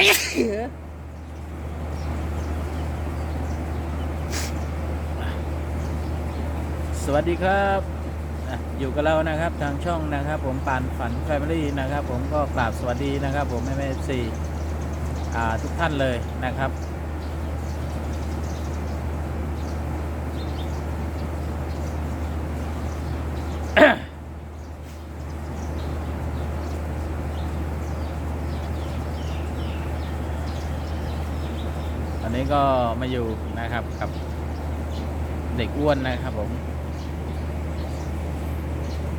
สวัสดีครับอยู่กับเรานะครับทางช่องนะครับ ผมปานฝันแฟมิลี่นะครับ ผมก็กราบสวัสดีนะครับ ผมแม่แม่สี่ทุกท่านเลยนะครับ นนี้ก็มาอยู่นะครับกับเด็กอ้วนนะครับผม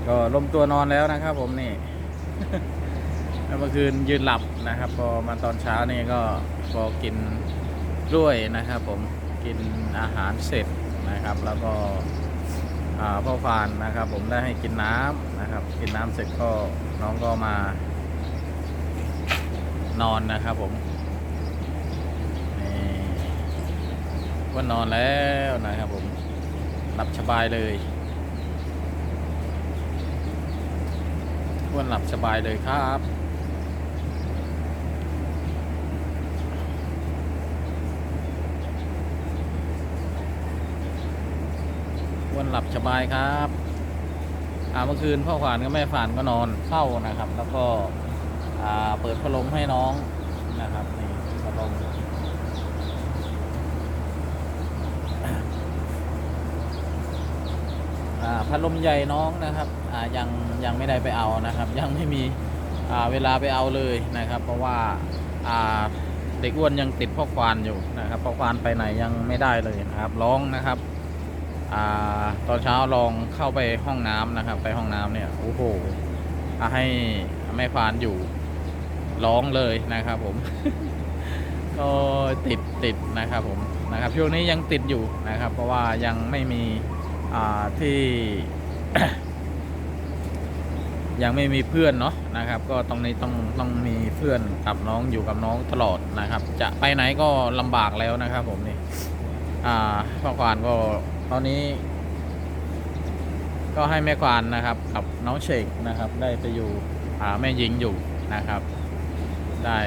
ก็ล้มตัวนอนแล้วนะครับ ผมนี่เมื่อคืนยืนหลับนะครับ พอมาตอนเช้านี่ก็พอกินกล้วยนะครับ ผมกินอาหารเสร็จนะครับ แล้วก็พ่อฟานนะครับ ผมได้ให้กินน้ำนะครับ กินน้ำเสร็จก็น้องก็มานอนนะครับ ผม ว่านอนแล้วนะครับผมหลับสบายเลยอ้วนหลับสบายเลยครับอ้วนหลับสบายครับอ่าเมื่อคืนพ่อขวานกับแม่ฝานก็นอนเฝ้านะครับ แล้วก็อ่าเปิดพัดลมให้น้องนะครับนี่พัดลมอ่า พัดลมใหญ่น้องนะครับยังยังไม่ได้ไปเอานะครับ ยังไม่มีเวลาไปเอาเลยนะครับ เพราะว่าเด็กอ้วนยังติดพ่อควานอยู่นะครับพ่อควานไปไหนยังไม่ได้เลยนะครับร้องนะครับอตอนเช้าลองเข้าไปห้องน้ำนะครับ ไปห้องน้ำเนี่ยโอ้โหให้แม่ฟานอยู่ร้องเลยนะครับ ผม ก็ติดติดนะครับ ผมนะครับช่วงนี้ยังติดอยู่นะครับ เพราะว่ายังไม่มี ที่ยังไม่มีเพื่อนเนาะนะครับ ก็ตรงนี้ต้องต้องมีเพื่อนกับน้องอยู่กับน้องตลอดนะครับ จะไปไหนก็ลำบากแล้วนะครับ ผมนี่อ่าพ่อควานก็ตอนนี้ ก็ให้แม่ควานนะครับ กับน้องเชกนะครับ ได้ไปอยู่หาแม่หญิงอยู่นะครับ ได้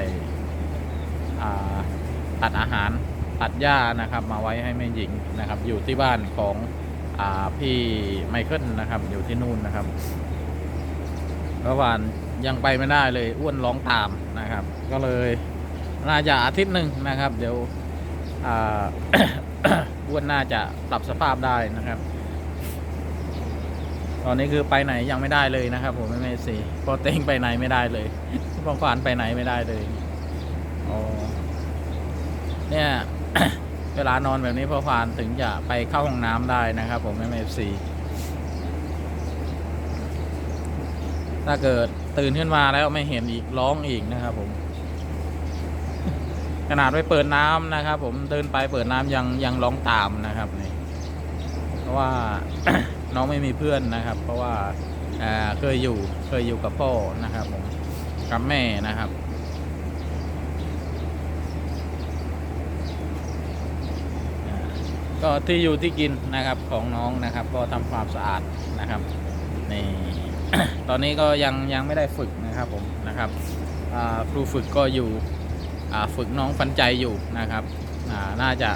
อ่าตัดอาหารตัดหญ้านะครับ มาไว้ให้แม่หญิงนะครับ อยู่ที่บ้านของ พี่ไมเคิลนะครับ อยู่ที่นู่นนะครับเมื่อวานยังไปไม่ได้เลยอ้วนร้องตามนะครับ ก็เลยน่าจะอาทิตย์หนึ่งนะครับ เดี๋ยวอ่าอ้วนน่าจะปรับสภาพได้นะครับ ตอนนี้คือไปไหนยังไม่ได้เลยนะครับ ผมไม่ไม่สีพอเต็งไปไหนไม่ได้เลยพอควานไปไหนไม่ได้เลยอ๋อเนี่ย เวลานอนแบบนี้พอควานถึงจะไปเข้าห้องน้ำได้นะครับ ผมไม่ไม่สีถ้าเกิดตื่นขึ้นมาแล้วไม่เห็นอีกร้องอีกนะครับ ผม ขนาดไปเปิดน้ำนะครับ ผมเดินไปเปิดน้ำยังยังร้องตามนะครับนี่เพราะว่าน้องไม่มีเพื่อนนะครับ เพราะว่าอ่าเคยอยู่เคยอยู่กับพ่อนะครับ ผมกับแม่นะครับอ่า ก็ที่อยู่ที่กินนะครับของน้องนะครับ ก็ทำความสะอาดนะครับนี่ตอนนี้ก็ยังยังไม่ได้ฝึกนะครับผมนะครับครูฝึกก็อยู่ฝึกน้องฟันใจอยู่นะครับน่าจะ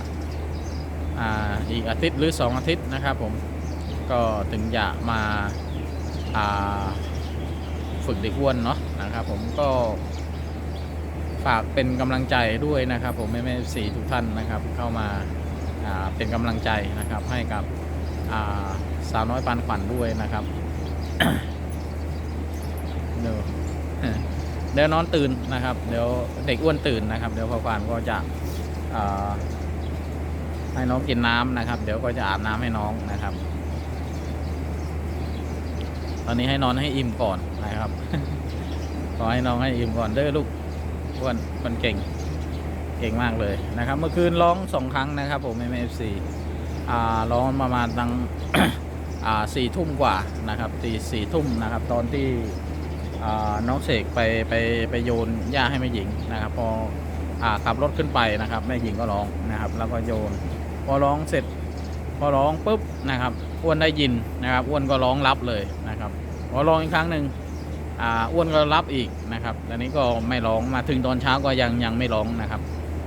อีกอาทิตย์หรือ 2 อาทิตย์นะครับผมก็ถึงจะมาฝึกเด็กอ้วนเนาะนะครับผมก็ฝากเป็นกำลังใจด้วยนะครับผมแม่แม่สีทุกท่านนะครับเข้ามา เป็นกำลังใจนะครับให้กับาสาวน้อยปานขวัญด้วยนะครับเดี๋ยวเดี๋ยวนอนตื่นนะครับ เดี๋ยวเด็กอ้วนตื่นนะครับ เดี๋ยวพ่อควานก็จะให้น้องกินน้ำนะครับ เดี๋ยวก็จะอาบน้ำให้น้องนะครับ ตอนนี้ให้นอนให้อิ่มก่อนนะครับ ขอให้น้องให้อิ่มก่อนเด้อลูกอ้วนคนเก่ง เก่งมากเลยนะครับ เมื่อคืนร้องสองครั้งนะครับผมเอ็มเอฟซีอ่าร้องประมาณตั้งอ่าสี่ทุ่มกว่านะครับตีสี่ทุ่มนะครับ ตอนที่อ่าน้องเสกไปไปไปโยนหญ้าให้แม่หญิงนะครับ พออาขับรถขึ้นไปนะครับแม่หญิงก็ร้องนะครับ แล้วก็โยน พอร้องเสร็จ พอร้องปุ๊บนะครับอ้วนได้ยินนะครับอ้วนก็ร้องรับเลยนะครับพอร้องอีกครั้งหนึ่งอ่าอ้วนก็รับอีกนะครับตอนนี้ก็ไม่ร้อง มาถึงตอนเช้าก็ยังยังไม่ร้องนะครับ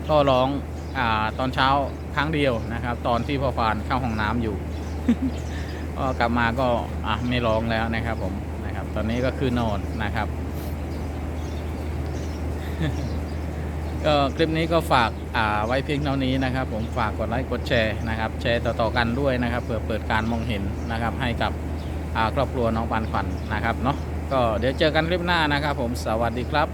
ก็ร้องอ่าตอนเช้าครั้งเดียวนะครับ ตอนที่พ่อฟานเข้าห้องน้ำอยู่ ก็กลับมาก็อะไม่ร้องแล้วนะครับ ผมนะครับ ตอนนี้ก็คือนอนนะครับ ก็คลิปนี้ก็ฝากอ่าไว้เพียงเท่านี้นะครับ ผมฝากกดไลค์กดแชร์นะครับ แชร์ต่อๆกันด้วยนะครับเพื่อเปิดการมองเห็นนะครับ ให้กับครอบครัวน้องปานขวัญนะครับเนาะก็เดี๋ยวเจอกันคลิปหน้านะครับ ผมสวัสดีครับ